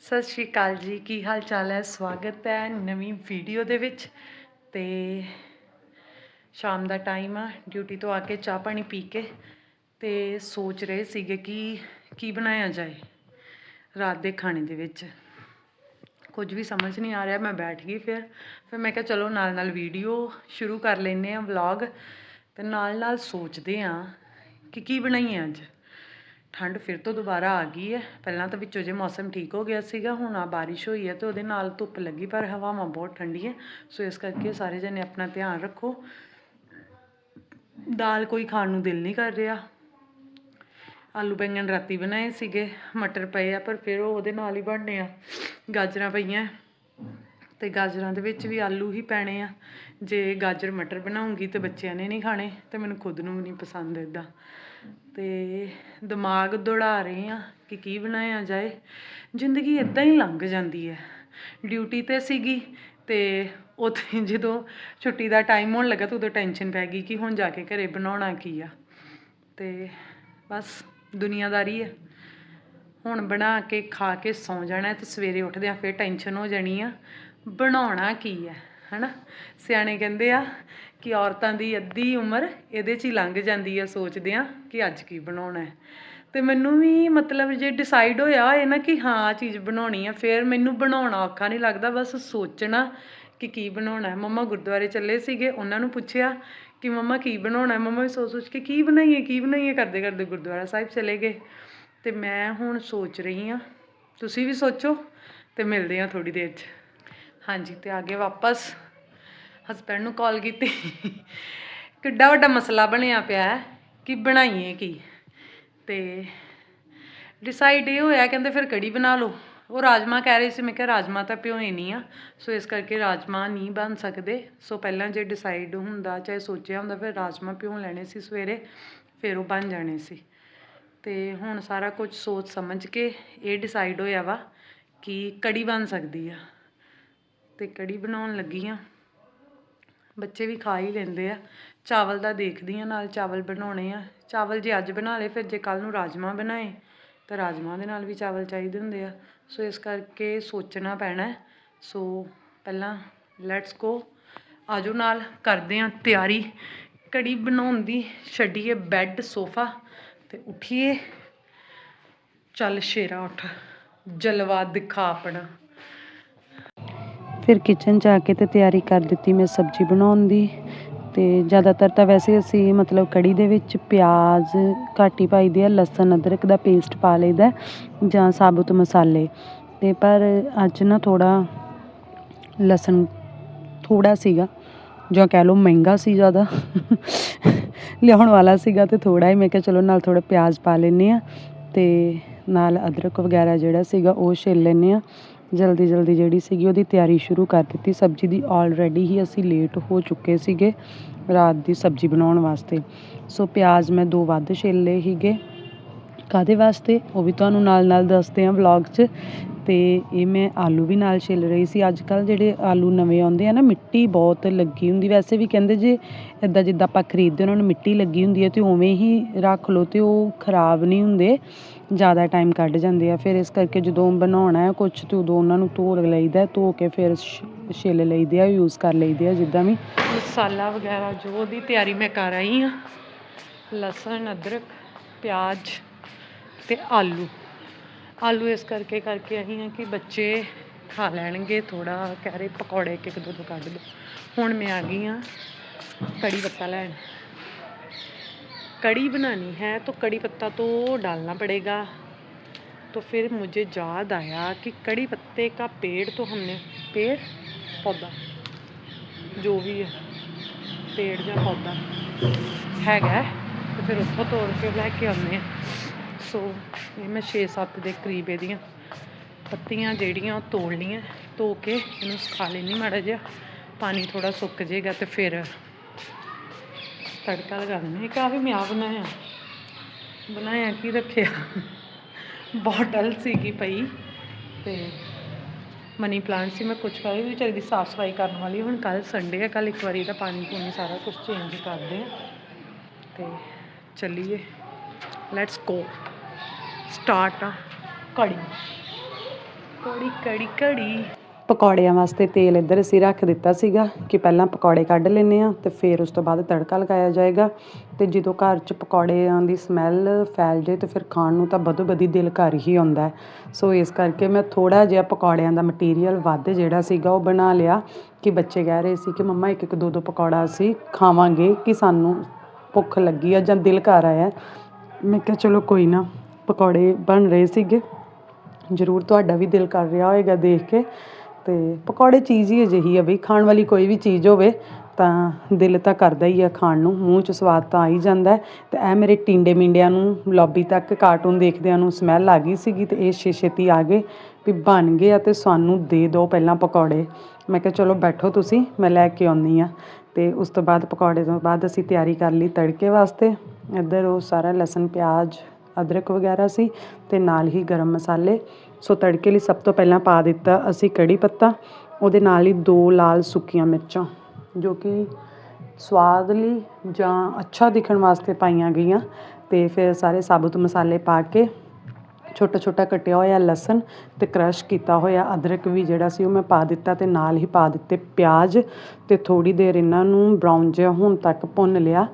ਸਤਿ ਸ਼੍ਰੀ ਅਕਾਲ ਜੀ। ਕੀ ਹਾਲ ਚਾਲ ਹੈ? ਸਵਾਗਤ ਹੈ ਨਵੀਂ ਵੀਡੀਓ ਦੇ ਵਿੱਚ। ਤੇ ਸ਼ਾਮ ਦਾ ਟਾਈਮ ਆ ਡਿਊਟੀ ਤੋਂ ਆ ਕੇ ਚਾਹ ਪਾਣੀ ਪੀ ਕੇ ਤੇ ਸੋਚ ਰਹੇ ਸੀਗੇ ਕਿ ਕੀ ਬਣਾਇਆ ਜਾਏ ਰਾਤ ਦੇ ਖਾਣੇ ਦੇ ਵਿੱਚ। ਕੁਝ ਵੀ ਸਮਝ ਨਹੀਂ ਆ ਰਿਹਾ, ਮੈਂ ਬੈਠ ਗਈ ਫਿਰ। ਫਿਰ ਮੈਂ ਕਿਹਾ, ਚਲੋ ਨਾਲ ਨਾਲ ਵੀਡੀਓ ਸ਼ੁਰੂ ਕਰ ਲੈਨੇ ਆ ਵਲੌਗ ਤੇ ਨਾਲ ਨਾਲ ਸੋਚਦੇ ਆ ਕਿ ਕੀ ਬਣਾਈਏ ਅੱਜ। ਠੰਡ ਫਿਰ ਤੋਂ ਦੁਬਾਰਾ ਆ ਗਈ ਹੈ। ਪਹਿਲਾਂ ਤਾਂ ਵਿੱਚੋਂ ਜੇ ਮੌਸਮ ਠੀਕ ਹੋ ਗਿਆ ਸੀਗਾ, ਹੁਣ ਆ ਬਾਰਿਸ਼ ਹੋਈ ਹੈ ਤੇ ਉਹਦੇ ਨਾਲ ਧੁੱਪ ਲੱਗੀ, ਪਰ ਹਵਾਵਾਂ ਬਹੁਤ ਠੰਡੀ ਹੈ। ਸੋ ਇਸ ਕਰਕੇ ਸਾਰੇ ਜਣੇ ਆਪਣਾ ਧਿਆਨ ਰੱਖੋ। ਦਾਲ ਕੋਈ ਖਾਣ ਨੂੰ ਦਿਲ ਨਹੀਂ ਕਰ ਰਿਹਾ। ਆਲੂ ਬੈਂਗਣ ਰਾਤੀ ਬਣਾਏ ਸੀਗੇ, ਮਟਰ ਪਏ ਆ, ਪਰ ਫਿਰ ਉਹ ਉਹਦੇ ਨਾਲ ਹੀ ਬਣਨੇ ਆ। ਗਾਜਰਾਂ ਪਈਆਂ, ਤੇ ਗਾਜਰਾਂ ਦੇ ਵਿੱਚ ਵੀ ਆਲੂ ਹੀ ਪੈਣੇ ਆ। ਜੇ ਗਾਜਰ ਮਟਰ ਬਣਾਉਂਗੀ ਤੇ ਬੱਚਿਆਂ ਨੇ ਨਹੀਂ ਖਾਣੇ, ਤੇ ਮੈਨੂੰ ਖੁਦ ਨੂੰ ਵੀ ਨਹੀਂ ਪਸੰਦ ਇਦਾਂ ਤੇ ਦਿਮਾਗ ਦੌੜਾ ਰਹੇ ਆ ਕਿ ਕੀ ਬਣਾਇਆ ਜਾਏ। ਜ਼ਿੰਦਗੀ ਇਦਾਂ ਹੀ ਲੰਘ ਜਾਂਦੀ ਹੈ। ਡਿਊਟੀ ਤੇ ਸੀਗੀ ਤੇ ਉੱਥੇ ਜਦੋਂ ਛੁੱਟੀ ਦਾ ਟਾਈਮ ਹੋਣ ਲੱਗਾ ਤਾਂ ਉਦੋਂ ਟੈਨਸ਼ਨ ਪੈ ਗਈ ਕਿ ਹੁਣ ਜਾ ਕੇ ਘਰੇ ਬਣਾਉਣਾ ਕੀ ਆ। ਤੇ ਬਸ ਦੁਨੀਆਦਾਰੀ ਹੈ। ਹੁਣ ਬਣਾ ਕੇ ਖਾ ਕੇ ਸੌਂ ਜਾਣਾ ਤੇ ਸਵੇਰੇ ਉੱਠਦਿਆਂ ਫਿਰ ਟੈਨਸ਼ਨ ਹੋ ਜਾਣੀ ਆ। ਬਣਾਉਣਾ ਕੀ ਹੈ? ਹਨਾ? ਸਿਆਣੇ ਕਹਿੰਦੇ ਆ ਕਿ ਔਰਤਾਂ ਦੀ ਅੱਧੀ ਉਮਰ ਇਹਦੇ 'ਚ ਹੀ ਲੰਘ ਜਾਂਦੀ ਆ, ਸੋਚਦੇ ਆ ਕਿ ਅੱਜ ਕੀ ਬਣਾਉਣਾ ਹੈ। ਤੇ ਮੈਨੂੰ ਵੀ ਮਤਲਬ ਜੇ ਡਿਸਾਈਡ ਹੋਇਆ ਇਹ ਨਾ ਕਿ ਹਾਂ ਆ ਚੀਜ਼ ਬਣਾਉਣੀ ਆ, ਫਿਰ ਮੈਨੂੰ ਬਣਾਉਣਾ ਔਖਾ ਨਹੀਂ ਲੱਗਦਾ, ਬਸ ਸੋਚਣਾ ਕਿ ਕੀ ਬਣਾਉਣਾ ਹੈ। ਮੰਮਾ ਗੁਰਦੁਆਰੇ ਚੱਲੇ ਸੀਗੇ, ਉਹਨਾਂ ਨੂੰ ਪੁੱਛਿਆ ਕਿ ਮੰਮਾ ਕੀ ਬਣਾਉਣਾ ਹੈ? ਮੰਮਾ ਵੀ ਸੋਚ ਸੋਚ ਕੇ ਕੀ ਬਣਾਈਏ ਕੀ ਬਣਾਈਏ? ਕਰਦੇ ਕਰਦੇ ਗੁਰਦੁਆਰਾ ਸਾਹਿਬ ਚਲੇ ਗਏ। ਤੇ ਮੈਂ ਹੁਣ ਸੋਚ ਰਹੀ ਆ ਤੁਸੀਂ ਵੀ ਸੋਚੋ ਤੇ ਮਿਲਦੇ ਆ ਥੋੜੀ ਦੇਰ 'ਚ। ਹਾਂਜੀ, ਤੇ ਅੱਗੇ ਵਾਪਸ। ਹਸਬੈਂਡ ਨੂੰ ਕਾਲ ਕੀਤੀ। ਕਿੱਡਾ ਵੱਡਾ ਮਸਲਾ ਬਣਿਆ ਪਿਆ ਕਿ ਬਣਾਈਏ ਕੀ। ਤੇ ਡਿਸਾਈਡ ਇਹ ਹੋਇਆ, ਕਹਿੰਦੇ ਫਿਰ ਕੜੀ ਬਣਾ ਲਓ। ਉਹ ਰਾਜਮਾ ਕਹਿ ਰਹੇ ਸੀ, ਮੈਂ ਕਿਹਾ ਰਾਜਮਾ ਤਾਂ ਭਿਓਏ ਨਹੀਂ ਆ, ਸੋ ਇਸ ਕਰਕੇ ਰਾਜਮਾ ਨਹੀਂ ਬਣ ਸਕਦੇ। ਸੋ ਪਹਿਲਾਂ ਜੇ ਡਿਸਾਈਡ ਹੁੰਦਾ, ਚਾਹੇ ਸੋਚਿਆ ਹੁੰਦਾ, ਫਿਰ ਰਾਜਮਾ ਭਿਉਂ ਲੈਣੇ ਸੀ ਸਵੇਰੇ, ਫਿਰ ਉਹ ਬਣ ਜਾਣੇ ਸੀ। ਤੇ ਹੁਣ ਸਾਰਾ ਕੁਝ ਸੋਚ ਸਮਝ ਕੇ ਇਹ ਡਿਸਾਈਡ ਹੋਇਆ ਵਾ ਕਿ ਕੜੀ ਬਣ ਸਕਦੀ ਆ। ਤੇ ਕੜੀ ਬਣਾਉਣ ਲੱਗੀ ਆ ਬੱਚੇ ਵੀ ਖਾ ਹੀ ਲੈਂਦੇ ਆ। ਚਾਵਲ ਦਾ ਦੇਖਦੀ ਆ, ਨਾਲ ਚਾਵਲ ਬਣਾਉਣੇ ਆ। ਚਾਵਲ ਜੇ ਅੱਜ ਬਣਾ ਲਏ, ਫਿਰ ਜੇ ਕੱਲ ਨੂੰ ਰਾਜਮਾ ਬਣਾਏ, ਤਾਂ ਰਾਜਮਾ ਦੇ ਨਾਲ ਵੀ ਚਾਵਲ ਚਾਹੀਦੇ ਹੁੰਦੇ ਆ। ਸੋ ਇਸ ਕਰਕੇ ਸੋਚਣਾ ਪੈਣਾ ਸੋ ਪਹਿਲਾਂ ਲੈਟਸ ਗੋ ਆਜੋ ਨਾਲ ਕਰਦੇ ਆ ਤਿਆਰੀ। ਕੜੀ ਬਣਾਉਣ ਦੀ ਛੱਡੀਏ ਬੈੱਡ ਸੋਫਾ ਤੇ ਉਠੀਏ। ਚੱਲ ਸ਼ੇਰਾ ਉੱਠ। ਜਲਵਾ ਦਿਖਾ ਆਪਣਾ। ਫਿਰ ਕਿਚਨ 'ਚ ਆ ਕੇ ਤੇ ਤਿਆਰੀ ਕਰ ਦਿੱਤੀ ਮੈਂ ਸਬਜ਼ੀ ਬਣਾਉਣ ਦੀ। ਅਤੇ ਜ਼ਿਆਦਾਤਰ ਤਾਂ ਵੈਸੇ ਅਸੀਂ ਮਤਲਬ ਕੜੀ ਦੇ ਵਿੱਚ ਪਿਆਜ਼ ਘੱਟ ਹੀ ਪਾਈਦੇ ਆ, ਲਸਣ, ਅਦਰਕ ਦਾ ਪੇਸਟ ਪਾ ਲਈਦਾ, ਜਾਂ ਸਾਬੁਤ ਮਸਾਲੇ। ਅਤੇ ਪਰ ਅੱਜ ਨਾ ਥੋੜ੍ਹਾ ਲਸਣ ਥੋੜ੍ਹਾ ਸੀਗਾ, ਜਾਂ ਕਹਿ ਲਓ ਮਹਿੰਗਾ ਸੀ ਜ਼ਿਆਦਾ। ਲਿਆਉਣ ਵਾਲਾ ਸੀਗਾ ਤੇ ਥੋੜ੍ਹਾ ਹੀ, ਮੈਂ ਕਿਹਾ ਚਲੋ ਨਾਲ ਥੋੜ੍ਹਾ ਪਿਆਜ਼ ਪਾ ਲੈਂਦੇ ਆ ਅਤੇ ਨਾਲ ਅਦਰਕ ਵਗੈਰਾ ਜਿਹੜਾ ਸੀਗਾ ਉਹ ਛਿੱਲ ਲੈਂਦੇ ਆ ਜਲਦੀ ਜਲਦੀ ਜਿਹੜੀ ਸੀਗੀ ਉਹਦੀ ਤਿਆਰੀ ਸ਼ੁਰੂ ਕਰ ਦਿੱਤੀ। ਸਬਜ਼ੀ ਦੀ ਆਲਰੇਡੀ ਹੀ ਅਸੀਂ ਲੇਟ ਹੋ ਚੁੱਕੇ ਸੀਗੇ ਰਾਤ ਦੀ ਸਬਜ਼ੀ ਬਣਾਉਣ ਵਾਸਤੇ। ਸੋ ਪਿਆਜ਼ ਮੈਂ ਦੋ ਵੱਧ ਛਿੱਲੇ ਹੀਗੇ ਕਾਦੇ ਵਾਸਤੇ? ਉਹ ਵੀ ਤੁਹਾਨੂੰ ਨਾਲ ਨਾਲ ਦੱਸਦੇ ਹਾਂ ਵਲੌਗ 'ਚ। ਤੇ ਇਹ ਮੈਂ ਆਲੂ ਵੀ ਨਾਲ ਛਿੱਲ ਰਹੀ ਸੀ। ਅੱਜ ਕੱਲ ਜਿਹੜੇ ਆਲੂ ਨਵੇਂ ਆਉਂਦੇ ਆ ਨਾ, ਮਿੱਟੀ ਬਹੁਤ ਲੱਗੀ ਹੁੰਦੀ। ਵੈਸੇ ਵੀ ਕਹਿੰਦੇ ਜੇ ਇਦਾਂ ਜਿੱਦਾਂ ਆਪਾਂ ਖਰੀਦਦੇ ਉਹਨਾਂ ਨੂੰ ਮਿੱਟੀ ਲੱਗੀ ਹੁੰਦੀ ਹੈ ਤੇ ਉਵੇਂ ਹੀ ਰੱਖ ਲਓ ਤੇ ਉਹ ਖਰਾਬ ਨਹੀਂ ਹੁੰਦੇ। ਜ਼ਿਆਦਾ ਟਾਈਮ ਕੱਢ ਜਾਂਦੇ ਆ। ਫਿਰ ਇਸ ਕਰਕੇ ਜਦੋਂ ਬਣਾਉਣਾ ਹੈ ਕੁਝ ਤੇ ਉਦੋਂ ਉਹਨਾਂ ਨੂੰ ਧੋ ਲਈਦਾ ਧੋ ਕੇ ਫਿਰ ਛ- ਛਿੱਲ ਲਈਦੇ ਆ ਯੂਜ਼ ਕਰ ਲਈਦੇ ਆ ਜਿੱਦਾਂ ਵੀ। ਮਸਾਲਾ ਵਗੈਰਾ ਜੋ ਉਹਦੀ ਤਿਆਰੀ ਮੈਂ ਕਰ ਆਈ ਹਾਂ। ਲਸਣ, ਅਦਰਕ, ਪਿਆਜ਼ ਤੇ ਆਲੂ। ਆਲੂ ਇਸ ਕਰਕੇ ਕਰਕੇ ਆਈ ਹਾਂ ਕਿ ਬੱਚੇ ਖਾ ਲੈਣਗੇ ਥੋੜਾ ਕਹਿ ਰਹੇ ਪਕੌੜੇ ਇੱਕ ਇੱਕ ਦੋ ਦੋ। ਕੱਢ ਲਓ ਹੁਣ ਮੈਂ ਆ ਗਈ ਹਾਂ ਕੜੀ ਪੱਤਾ ਲੈਣ। कड़ी बनानी है तो कड़ी पत्ता तो डालना पड़ेगा तो फिर मुझे याद आया कि कड़ी पत्ते का पेड़ तो हमने पेड़ पौधा जो भी है पेड़ ਜਾਂ ਪੌਦਾ ਹੈਗਾ ਹੈ, ਤੇ ਫਿਰ ਉੱਥੋਂ ਤੋੜ ਕੇ ਲੈ ਕੇ ਆਉਂਦੇ ਹਾਂ ਸੋ ਇਹ ਮੈਂ 6-7 ਦੇ ਕਰੀਬ ਇਹਦੀਆਂ ਪੱਤੀਆਂ ਜਿਹੜੀਆਂ ਉਹ ਤੋੜ ਲਈਆਂ ਧੋ ਕੇ ਇਹਨੂੰ ਸੁਕਾ ਲੈਣੀ ਮਾੜਾ ਜਿਹਾ ਪਾਣੀ ਥੋੜਾ ਸੁੱਕ ਜਾਏਗਾ ਤੇ ਫਿਰ ਤੜਕਾ ਲਗਾ ਦਿੰਦੇ ਆ ਵੀ ਮੈਂ ਆ ਬਣਾਇਆ ਬਣਾਇਆ ਕੀ ਰੱਖਿਆ? ਬੋਟਲ ਸੀਗੀ ਪਈ ਤੇ ਮਨੀ ਪਲਾਂਟ ਸੀ। ਮੈਂ ਕੁਛ ਕਰੀ ਵੀ ਵਿਚਾਰੀ ਦੀ ਸਾਫ਼ ਸਫ਼ਾਈ ਕਰਨ ਵਾਲੀ। ਹੁਣ ਕੱਲ ਸੰਡੇ ਹੈ ਕੱਲ ਇੱਕ ਵਾਰੀ ਦਾ ਪਾਣੀ ਪੂਣੀ ਸਾਰਾ ਕੁਝ ਚੇਂਜ ਕਰਦੇ ਆ। ਤੇ ਚੱਲੀਏ। ਲੈਟਸ ਗੋ ਸਟਾਰਟ ਆ। ਕੜੀ ਪਕੌੜੀ ਕੜੀ ਕੜੀ ਪਕੌੜਿਆਂ ਵਾਸਤੇ ਤੇਲ ਇੱਧਰ ਅਸੀਂ ਰੱਖ ਦਿੱਤਾ ਸੀਗਾ ਕਿ ਪਹਿਲਾਂ ਪਕੌੜੇ ਕੱਢ ਲੈਨੇ ਆ ਤੇ ਫਿਰ ਉਸ ਤੋਂ ਬਾਅਦ ਤੜਕਾ ਲਗਾਇਆ ਜਾਏਗਾ। ਤੇ ਜਦੋਂ ਘਰ 'ਚ ਪਕੌੜਿਆਂ ਦੀ ਸਮੈਲ ਫੈਲ ਜੇ ਤੇ ਫਿਰ ਖਾਣ ਨੂੰ ਤਾਂ ਬਦੋ ਬਦੀ ਦਿਲ ਕਰ ਹੀ ਆਉਂਦਾ ਸੋ ਇਸ ਕਰਕੇ ਮੈਂ ਥੋੜਾ ਜਿਹਾ ਪਕੌੜਿਆਂ ਦਾ ਮਟੀਰੀਅਲ ਵੱਧ ਜਿਹੜਾ ਸੀਗਾ ਉਹ ਬਣਾ ਲਿਆ ਕਿ ਬੱਚੇ ਕਹਿ ਰਹੇ ਸੀ ਕਿ ਮੰਮਾ ਇੱਕ ਇੱਕ ਦੋ ਦੋ ਪਕੌੜਾ ਅਸੀਂ ਖਾਵਾਂਗੇ ਕਿ ਸਾਨੂੰ ਭੁੱਖ ਲੱਗੀ ਆ ਜਾਂ ਦਿਲ ਕਰ ਆਇਆ। ਮੈਂ ਕਿਹਾ ਚਲੋ ਕੋਈ ਨਾ, ਪਕੌੜੇ ਬਣ ਰਹੇ ਸੀਗੇ। ਜ਼ਰੂਰ ਤੁਹਾਡਾ ਵੀ ਦਿਲ ਕਰ ਰਿਹਾ ਹੋਏਗਾ ਦੇਖ ਕੇ। ਅਤੇ ਪਕੌੜੇ ਚੀਜ਼ ਹੀ ਅਜਿਹੀ ਆ ਬਈ, ਖਾਣ ਵਾਲੀ ਕੋਈ ਵੀ ਚੀਜ਼ ਹੋਵੇ ਤਾਂ ਦਿਲ ਤਾਂ ਕਰਦਾ ਹੀ ਆ ਖਾਣ ਨੂੰ, ਮੂੰਹ 'ਚ ਸਵਾਦ ਤਾਂ ਆ ਹੀ ਜਾਂਦਾ ਅਤੇ ਇਹ ਮੇਰੇ ਟਿੰਡੇ ਮਿੰਡਿਆਂ ਨੂੰ, ਲੌਬੀ ਤੱਕ ਕਾਰਟੂਨ ਦੇਖਦਿਆਂ ਨੂੰ ਸਮੈਲ ਆ ਗਈ ਸੀਗੀ ਅਤੇ ਇਹ ਛੇ ਛੇਤੀ ਆ ਗਏ ਵੀ ਬਣ ਗਏ ਆ ਅਤੇ ਸਾਨੂੰ ਦੇ ਦਿਓ ਪਹਿਲਾਂ ਪਕੌੜੇ। ਮੈਂ ਕਿਹਾ ਚਲੋ ਬੈਠੋ ਤੁਸੀਂ, ਮੈਂ ਲੈ ਕੇ ਆਉਂਦੀ ਹਾਂ। ਅਤੇ ਉਸ ਤੋਂ ਬਾਅਦ ਪਕੌੜੇ ਤੋਂ ਬਾਅਦ ਅਸੀਂ ਤਿਆਰੀ ਕਰ ਲਈ ਤੜਕੇ ਵਾਸਤੇ। ਇੱਧਰ ਉਹ ਸਾਰਾ ਲਸਣ, ਪਿਆਜ਼ ਅਦਰਕ ਵਗੈਰਾ ਸੀ ਤੇ ਨਾਲ ਹੀ ਗਰਮ ਮਸਾਲੇ। ਸੋ ਤੜਕੇ ਲਈ ਸਭ ਤੋਂ ਪਹਿਲਾਂ ਪਾ ਦਿੱਤਾ ਅਸੀਂ ਕੜੀ ਪੱਤਾ, ਉਹਦੇ ਨਾਲ ਹੀ ਦੋ ਲਾਲ ਸੁੱਕੀਆਂ ਮਿਰਚਾਂ, ਜੋ ਕਿ ਸਵਾਦ ਲਈ ਜਾਂ ਅੱਛਾ ਦਿਖਣ ਵਾਸਤੇ ਪਾਈਆਂ ਗਈਆਂ। ਤੇ ਫਿਰ ਸਾਰੇ ਸਾਬੁਤ ਮਸਾਲੇ ਪਾ ਕੇ ਛੋਟਾ ਛੋਟਾ ਕੱਟਿਆ ਹੋਇਆ ਲਸਣ ਤੇ ਕ੍ਰਸ਼ ਕੀਤਾ ਹੋਇਆ ਅਦਰਕ ਵੀ ਜਿਹੜਾ ਸੀ ਉਹ ਮੈਂ ਪਾ ਦਿੱਤਾ ਤੇ ਨਾਲ ਹੀ ਪਾ ਦਿੱਤੇ ਪਿਆਜ਼ ਤੇ ਥੋੜੀ ਦੇਰ ਇਹਨਾਂ ਨੂੰ ਬਰਾਊਨ ਜਿਹਾ ਹੋਣ ਤੱਕ ਭੁੰਨ ਲਿਆ।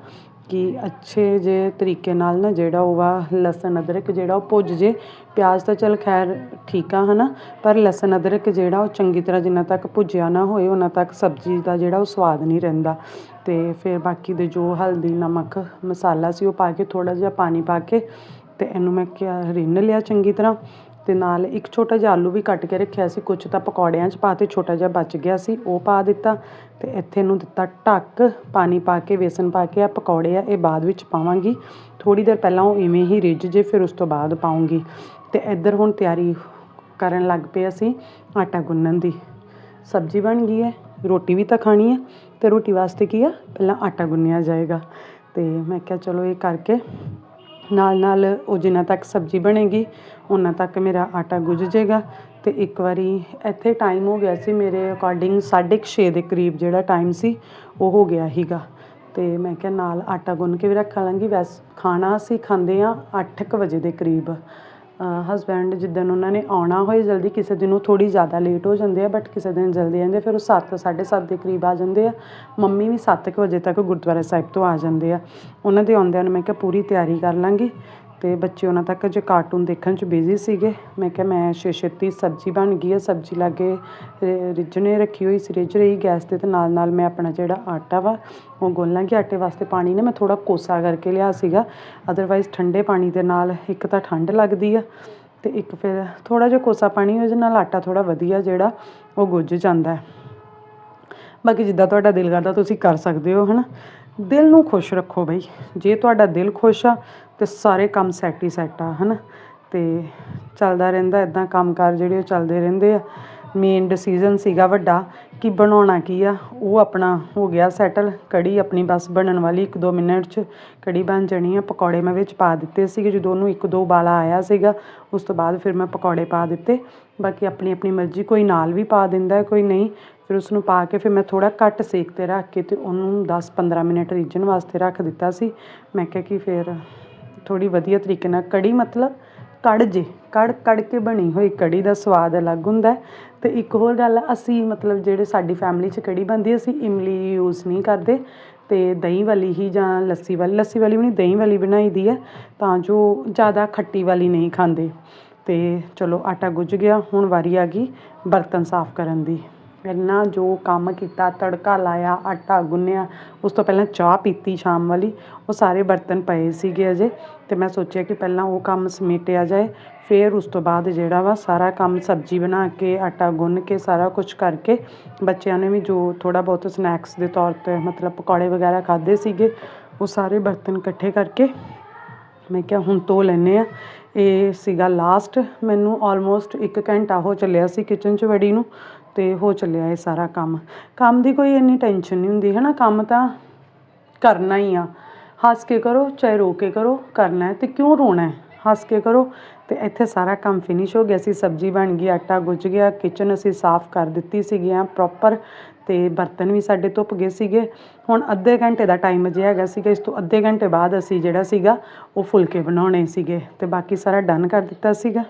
ਕਿ ਅੱਛੇ ਜਿਹੇ ਤਰੀਕੇ ਨਾਲ ਨਾ ਜਿਹੜਾ ਉਹ ਵਾ ਲਸਣ, ਅਦਰਕ ਜਿਹੜਾ ਉਹ ਭੁੱਜ ਜੇ। ਪਿਆਜ਼ ਤਾਂ ਚੱਲ ਖੈਰ ਠੀਕ ਆ, ਹਨਾ? ਪਰ ਲਸਣ, ਅਦਰਕ ਜਿਹੜਾ ਉਹ ਚੰਗੀ ਤਰ੍ਹਾਂ ਜਿੰਨਾ ਤੱਕ ਭੁੱਜਿਆ ਨਾ ਹੋਏ, ਉਹਨਾਂ ਤੱਕ ਸਬਜ਼ੀ ਦਾ ਜਿਹੜਾ ਉਹ ਸਵਾਦ ਨਹੀਂ ਰਹਿੰਦਾ। ਤੇ ਫਿਰ ਬਾਕੀ ਦੇ ਜੋ ਹਲਦੀ, ਨਮਕ, ਮਸਾਲਾ ਸੀ, ਉਹ ਪਾ ਕੇ, ਥੋੜ੍ਹਾ ਜਿਹਾ ਪਾਣੀ ਪਾ ਕੇ ਅਤੇ ਇਹਨੂੰ ਮੈਂ ਕਿਆ ਰਿੰਨ ਲਿਆ ਚੰਗੀ ਤਰ੍ਹਾਂ। ਅਤੇ ਨਾਲ ਇੱਕ ਛੋਟਾ ਜਿਹਾ ਆਲੂ ਵੀ ਕੱਟ ਕੇ ਰੱਖਿਆ ਸੀ ਕੁਝ ਤਾਂ ਪਕੌੜਿਆਂ 'ਚ ਪਾ ਤੇ ਛੋਟਾ ਜਿਹਾ ਬਚ ਗਿਆ ਸੀ, ਉਹ ਪਾ ਦਿੱਤਾ ਅਤੇ ਇੱਥੇ ਨੂੰ ਦਿੱਤਾ ਢੱਕ, ਪਾਣੀ ਪਾ ਕੇ, ਵੇਸਣ ਪਾ ਕੇ ਆ ਪਕੌੜੇ ਆ, ਇਹ ਬਾਅਦ ਵਿੱਚ ਪਾਵਾਂਗੀ। ਥੋੜੀ ਦੇਰ ਪਹਿਲਾਂ ਉਹ ਇਵੇਂ ਹੀ ਰਿੱਝ ਜੇ, ਫਿਰ ਉਸ ਤੋਂ ਬਾਅਦ ਪਾਉਂਗੀ। ਅਤੇ ਇੱਧਰ ਹੁਣ ਤਿਆਰੀ ਕਰਨ ਲੱਗ ਪਏ ਅਸੀਂ ਆਟਾ ਗੁੰਨਣ ਦੀ। ਸਬਜ਼ੀ ਬਣ ਗਈ ਹੈ, ਰੋਟੀ ਵੀ ਤਾਂ ਖਾਣੀ ਹੈ, ਤੇ ਰੋਟੀ ਵਾਸਤੇ ਕੀ ਆ? ਪਹਿਲਾਂ ਆਟਾ ਗੁੰਨਿਆ ਜਾਏਗਾ। ਤੇ ਮੈਂ ਕਿਹਾ ਚਲੋ ਇਹ ਕਰਕੇ ਨਾਲ ਨਾਲ ਉਹ ਜਿੰਨਾ ਤੱਕ ਸਬਜ਼ੀ ਬਣੇਗੀ ਉਹਨਾਂ ਤੱਕ ਮੇਰਾ ਆਟਾ ਗੁੱਝ ਜਾਏਗਾ। ਤੇ ਇੱਕ ਵਾਰੀ ਇੱਥੇ ਟਾਈਮ ਹੋ ਗਿਆ ਸੀ, ਮੇਰੇ ਅਕੋਰਡਿੰਗ 6:30 ਦੇ ਕਰੀਬ ਜਿਹੜਾ ਟਾਈਮ ਸੀ, ਉਹ ਹੋ ਗਿਆ ਹੀਗਾ ਤੇ ਮੈਂ ਕਿਹਾ ਨਾਲ ਆਟਾ ਗੁੰਨ ਕੇ ਵੀ ਰੱਖ ਲਾਂਗੀ ਵੈਸ ਖਾਣਾ ਅਸੀਂ ਖਾਂਦੇ ਆ 8:00 ਵਜੇ ਦੇ ਕਰੀਬ। ਹਸਬੈਂਡ ਜਿੱਦਣ ਉਹਨਾਂ ਨੇ ਆਉਣਾ ਹੋਏ ਜਲਦੀ, ਕਿਸੇ ਦਿਨ ਉਹ ਥੋੜੀ ਜ਼ਿਆਦਾ ਲੇਟ ਹੋ ਜਾਂਦੇ ਆ ਬਟ ਕਿਸੇ ਦਿਨ ਜਲਦੀ ਆਉਂਦੇ ਫਿਰ ਉਹ 7 7:30 ਦੇ ਕਰੀਬ ਆ ਜਾਂਦੇ ਆ। ਮੰਮੀ ਵੀ 7:00 ਵਜੇ ਤੱਕ ਗੁਰਦੁਆਰਾ ਸਾਹਿਬ ਤੋਂ ਆ ਜਾਂਦੇ ਆ। ਉਹਨਾਂ ਦੇ ਆਉਂਦਿਆਂ ਨੂੰ ਮੈਂ ਕਿਹਾ ਪੂਰੀ ਤਿਆਰੀ ਕਰ ਲਾਂਗੀ। ਤੇ ਬੱਚੇ ਉਹਨਾਂ ਤੱਕ ਜੇ ਕਾਰਟੂਨ ਦੇਖਣ 'ਚ ਬਿਜ਼ੀ ਸੀਗੇ। ਮੈਂ ਕਿਹਾ, ਮੈਂ ਛੇ ਛੇਤੀ ਸਬਜ਼ੀ ਬਣ ਗਈ ਹੈ ਸਬਜ਼ੀ ਲਾਗੇ ਰਿ- ਰਿੱਝਣੇ ਰੱਖੀ ਹੋਈ ਸੀ, ਰਿੱਝ ਰਹੀ ਗੈਸ ਤੇ ਤੇ ਨਾਲ ਨਾਲ ਮੈਂ ਆਪਣਾ ਜਿਹੜਾ ਆਟਾ ਵਾ, ਉਹ ਗੁੰਨ ਲਾਂਗੀ। ਆਟੇ ਵਾਸਤੇ ਪਾਣੀ ਨੇ ਮੈਂ ਥੋੜਾ ਕੋਸਾ ਕਰਕੇ ਲਿਆ ਸੀਗਾ। ਅਦਰਵਾਈਜ਼ ਠੰਡੇ ਪਾਣੀ ਦੇ ਨਾਲ ਇੱਕ ਤਾਂ ਠੰਡ ਲੱਗਦੀ ਆ ਤੇ ਇੱਕ ਫਿਰ ਥੋੜਾ ਜਿਹਾ ਕੋਸਾ ਪਾਣੀ, ਉਹਦੇ ਨਾਲ ਆਟਾ ਥੋੜਾ ਵਧੀਆ ਜਿਹੜਾ ਉਹ ਗੁੱਝ ਜਾਂਦਾ। ਹੈ ਬਾਕੀ ਜਿੱਦਾਂ ਤੁਹਾਡਾ ਦਿਲ ਕਰਦਾ ਤੁਸੀਂ ਕਰ ਸਕਦੇ ਹੋ, ਹਨਾ? ਦਿਲ ਨੂੰ ਖੁਸ਼ ਰੱਖੋ ਬਈ। ਜੇ ਤੁਹਾਡਾ ਦਿਲ ਖੁਸ਼ ਆ, ਤੇ ਸਾਰੇ ਕੰਮ ਸੈੱਟ ਹੀ ਸੈੱਟ ਆ, ਹਨਾ? ਤੇ ਚੱਲਦਾ ਰਹਿੰਦਾ ਇਦਾਂ ਕੰਮਕਾਰ ਜਿਹੜੇ ਉਹ ਚੱਲਦੇ ਰਹਿੰਦੇ ਆ। ਮੇਨ ਡਿਸੀਜਨ ਸੀਗਾ ਵੱਡਾ ਕਿ ਬਣਾਉਣਾ ਕੀ ਆ, ਉਹ ਆਪਣਾ ਹੋ ਗਿਆ ਸੈਟਲ ਕੜੀ ਆਪਣੀ ਬਸ ਬਣਨ ਵਾਲੀ 1-2 ਮਿੰਟ 'ਚ ਕੜੀ ਬਣ ਜਾਣੀ ਆ, ਪਕੌੜੇ ਮੈਂ ਵਿੱਚ ਪਾ ਦਿੱਤੇ ਸੀਗੇ, ਜਦੋਂ ਉਹਨੂੰ ਇੱਕ ਦੋ ਉਬਾਲਾ ਆਇਆ ਸੀਗਾ, ਉਸ ਤੋਂ ਬਾਅਦ ਫਿਰ ਮੈਂ ਪਕੌੜੇ ਪਾ ਦਿੱਤੇ, ਬਾਕੀ ਆਪਣੀ ਆਪਣੀ ਮਰਜ਼ੀ, ਕੋਈ ਨਾਲ ਵੀ ਪਾ ਦਿੰਦਾ, ਕੋਈ ਨਹੀਂ, ਫਿਰ ਉਸ ਨੂੰ ਪਾ ਕੇ ਫਿਰ ਮੈਂ ਥੋੜਾ ਘੱਟ ਸੇਕ ਤੇ ਰੱਖ ਕੇ ਤੇ ਉਹਨੂੰ 10-15 ਮਿੰਟ ਰਿੱਝਣ ਵਾਸਤੇ ਰੱਖ ਦਿੱਤਾ ਸੀ, ਮੈਂ ਕਿਹਾ ਕਿ ਫਿਰ ਥੋੜੀ ਵਧੀਆ ਤਰੀਕੇ ਨਾਲ ਕੜੀ ਮਤਲਬ ਕੜ ਜੇ ਕੜ ਕੜ ਕੇ ਬਣੀ ਹੋਈ ਕੜੀ ਦਾ ਸਵਾਦ ਅਲੱਗ ਹੁੰਦਾ ਹੈ। ਤੇ ਇੱਕ ਹੋਰ ਗੱਲ ਆ, ਅਸੀਂ ਮਤਲਬ ਜਿਹੜੇ ਸਾਡੀ ਫੈਮਿਲੀ 'ਚ ਕੜੀ ਬਣਦੀ ਅਸੀਂ ਇਮਲੀ ਯੂਜ਼ ਨਹੀਂ ਕਰਦੇ। ਤੇ ਦਹੀਂ ਵਾਲੀ ਹੀ ਜਾਂ ਲੱਸੀ ਵਾਲੀ ਲੱਸੀ ਵਾਲੀ ਵੀ ਨਹੀਂ ਦਹੀਂ ਵਾਲੀ ਬਣਾਈ ਦੀ ਹੈ ਤਾਂ ਜੋ ਜ਼ਿਆਦਾ ਖੱਟੀ ਵਾਲੀ ਨਹੀਂ ਖਾਂਦੇ। ਤੇ ਚਲੋ ਆਟਾ ਗੁੱਝ ਗਿਆ ਹੁਣ ਵਾਰੀ ਆ ਗਈ ਬਰਤਨ ਸਾਫ਼ ਕਰਨ ਦੀ। ਇੰਨਾ ਜੋ ਕੰਮ ਕੀਤਾ, ਤੜਕਾ ਲਾਇਆ, ਆਟਾ ਗੁੰਨਿਆ, ਉਸ ਤੋਂ ਪਹਿਲਾਂ ਚਾਹ ਪੀਤੀ ਸ਼ਾਮ ਵਾਲੀ। ਉਹ ਸਾਰੇ ਬਰਤਨ ਪਏ ਸੀਗੇ ਅਜੇ ਤੇ ਮੈਂ ਸੋਚਿਆ ਕਿ ਪਹਿਲਾਂ ਉਹ ਕੰਮ ਸਮੇਟਿਆ ਜਾਏ, ਫਿਰ ਉਸ ਤੋਂ ਬਾਅਦ ਜਿਹੜਾ ਵਾ ਸਾਰਾ ਕੰਮ ਸਬਜ਼ੀ ਬਣਾ ਕੇ, ਆਟਾ ਗੁੰਨ ਕੇ, ਸਾਰਾ ਕੁਝ ਕਰਕੇ ਬੱਚਿਆਂ ਨੇ ਵੀ ਜੋ ਥੋੜਾ ਬਹੁਤ ਸਨੈਕਸ ਦੇ ਤੌਰ ਤੇ ਮਤਲਬ ਪਕੌੜੇ ਵਗੈਰਾ ਖਾਦੇ ਸੀਗੇ, ਉਹ ਸਾਰੇ ਬਰਤਨ ਇਕੱਠੇ ਕਰਕੇ ਮੈਂ ਕਿਹਾ ਹੁਣ ਧੋ ਲੈਨੇ ਆ ਇਹ ਸੀਗਾ ਲਾਸਟ ਮੈਨੂੰ ਆਲਮੋਸਟ 1 ਘੰਟਾ ਹੋ ਚੱਲਿਆ ਸੀ ਕਿਚਨ 'ਚ ਵੜੀ ਨੂੰ। ਤੇ ਹੋ ਚੱਲਿਆ ਇਹ ਸਾਰਾ ਕੰਮ। ਕੰਮ ਦੀ ਕੋਈ ਇੰਨੀ ਟੈਨਸ਼ਨ ਨਹੀਂ ਹੁੰਦੀ ਹੈ ਨਾ ਕੰਮ ਤਾਂ ਕਰਨਾ ਹੀ ਆ। ਹੱਸ ਕੇ ਕਰੋ, ਚਾਹੇ ਰੋ ਕੇ ਕਰੋ, ਕਰਨਾ ਹੈ ਤੇ ਕਿਉਂ ਰੋਣਾ ਹੈ? ਹੱਸ ਕੇ ਕਰੋ ਤੇ ਇੱਥੇ ਸਾਰਾ ਕੰਮ ਫਿਨਿਸ਼ ਹੋ ਗਿਆ। ਸੀ ਸਬਜ਼ੀ ਬਣ ਗਈ, ਆਟਾ ਗੁੱਝ ਗਿਆ ਕਿਚਨ ਅਸੀਂ ਸਾਫ਼ ਕਰ ਦਿੱਤੀ ਸੀਗੀਆਂ ਪ੍ਰੋਪਰ ਤੇ ਬਰਤਨ ਵੀ ਸਾਡੇ ਧੁੱਪ ਗਏ ਸੀਗੇ। ਹੁਣ ਅੱਧੇ ਘੰਟੇ ਦਾ ਟਾਈਮ ਅਜੇ ਹੈਗਾ ਸੀਗਾ, ਇਸ ਤੋਂ ਅੱਧੇ ਘੰਟੇ ਬਾਅਦ ਅਸੀਂ ਜਿਹੜਾ ਸੀਗਾ ਉਹ ਫੁਲਕੇ ਬਣਾਉਣੇ ਸੀਗੇ ਤੇ ਬਾਕੀ ਸਾਰਾ ਡਨ ਕਰ ਦਿੱਤਾ ਸੀਗਾ।